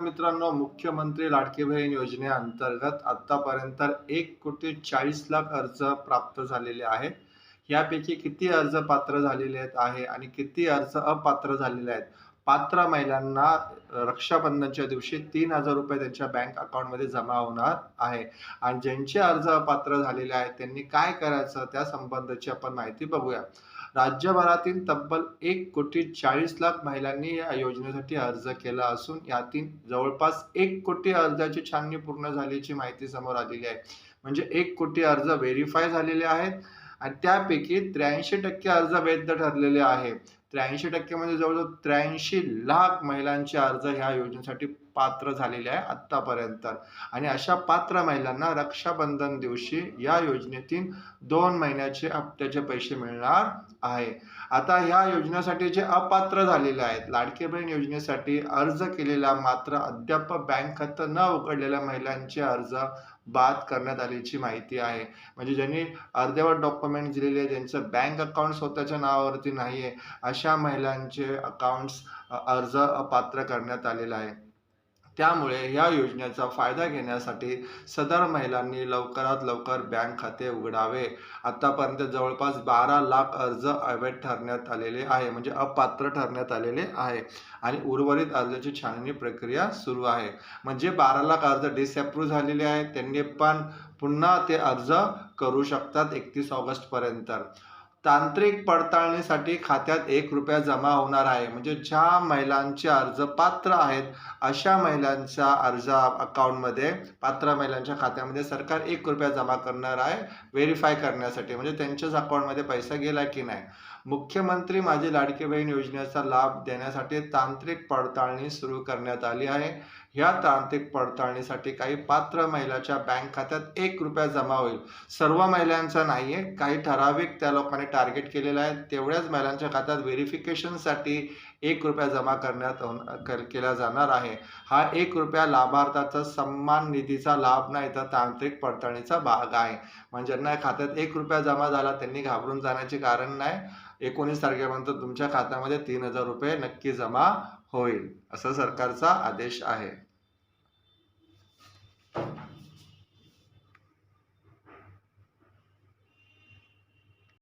मित्रांनो मुख्यमंत्री लाडकी बहीण योजनेअंतर्गत आतापर्यंत एक कोटी चाळीस लाख अर्ज प्राप्त झालेले आहेत. यापैकी किती अर्ज पात्र झालेले आहेत आहे आणि किती अर्ज अपात्र झालेले आहेत? पात्र महिलांना रक्षाबंधनच्या दिवशी तीन हजार रुपये त्यांच्या बँक अकाउंटमध्ये जमा होणार आहे. आणि ज्यांचे अर्ज अपात्र झालेले आहेत त्यांनी काय करायचं? त्या संबंधाची आपण माहिती बघूया. राज्यभरातील तब्बल एक कोटी चाळीस लाख महिलांनी या योजनेसाठी अर्ज केला असून यातील जवळपास एक कोटी अर्जाची छाननी पूर्ण झाल्याची माहिती समोर आलेली आहे. म्हणजे एक कोटी अर्ज व्हेरीफाय झालेले आहेत आणि त्यापैकी त्र्याऐंशी टक्के अर्ज वैध ठरलेले आहे त्र्याऐंशी टक्के म्हणजे जवळजवळ त्र्याऐंशी लाख महिलांचे अर्ज ह्या योजनेसाठी पात्र झालेले आहे आत्तापर्यंत. आणि अशा पात्र महिलांना रक्षाबंधन दिवशी या योजनेतील दोन महिन्याचे हप्त्याचे पैसे मिळणार आहे. आता ह्या योजनेसाठी जे अपात्र झालेले आहेत लाडके बहीण योजनेसाठी अर्ज केलेला मात्र अद्याप बँक खातं न उघडलेल्या महिलांचे अर्ज बाद करण्यात आल्याची माहिती आहे. म्हणजे ज्यांनी अर्धवट डॉक्युमेंट दिलेले आहे ज्यांचं बँक अकाउंट स्वतःच्या नावावरती नाही आहे अशा महिलांचे अकाउंट्स अर्ज पात्र करण्यात आलेला आहे. त्यामुळे या योजनेचा फायदा घेण्यासाठी सदर महिलांनी लवकरात लवकर बँक खाते उघडावे. आतापर्यंत जवळपास बारा लाख अर्ज अवैध ठरण्यात आलेले आहे म्हणजे अपात्र ठरण्यात आलेले आहे आणि उर्वरित अर्जाची छाननी प्रक्रिया सुरू आहे. म्हणजे बारा लाख अर्ज डिसअप्रूव्ह झालेले आहेत त्यांनी पण पुन्हा ते अर्ज करू शकतात एकतीस ऑगस्टपर्यंत तांत्रिक पडताळणीसाठी खात्यात एक रुपया जमा होणार आहे. म्हणजे ज्या महिलांचे अर्ज पात्र आहेत अशा महिलांच्या अर्ज अकाउंटमध्ये पात्र महिलांच्या खात्यामध्ये सरकार एक रुपया जमा करणार आहे व्हेरीफाय करण्यासाठी. म्हणजे त्यांच्याच अकाउंटमध्ये पैसा गेला की नाही? मुख्यमंत्री माझी लाडकी बहीण योजनेचा लाभ देण्यासाठी तांत्रिक पडताळणी सुरू करण्यात आली आहे. ह्या तांत्रिक पडताळणीसाठी काही पात्र महिलाच्या बँक खात्यात एक रुपया जमा होईल. सर्व महिलांचा नाही आहे काही ठराविक त्या लोकांनी टार्गेट केलेलं आहे. तेवढ्याच महिलांच्या खात्यात व्हेरिफिकेशनसाठी एक रुपया जमा करण्यात कर- केला जाणार आहे. हा एक रुपया लाभार्थाचा सन्मान निधीचा लाभ नाही तर तांत्रिक पडताळणीचा भाग आहे. म्हणजे ज्यांना खात्यात एक रुपया जमा झाला त्यांनी घाबरून जाण्याचे कारण नाही. एकोणीस तारखेपर्यंत तुमच्या खात्यामध्ये तीन हजार रुपये नक्की जमा होईल असा सरकारचा आदेश आहे.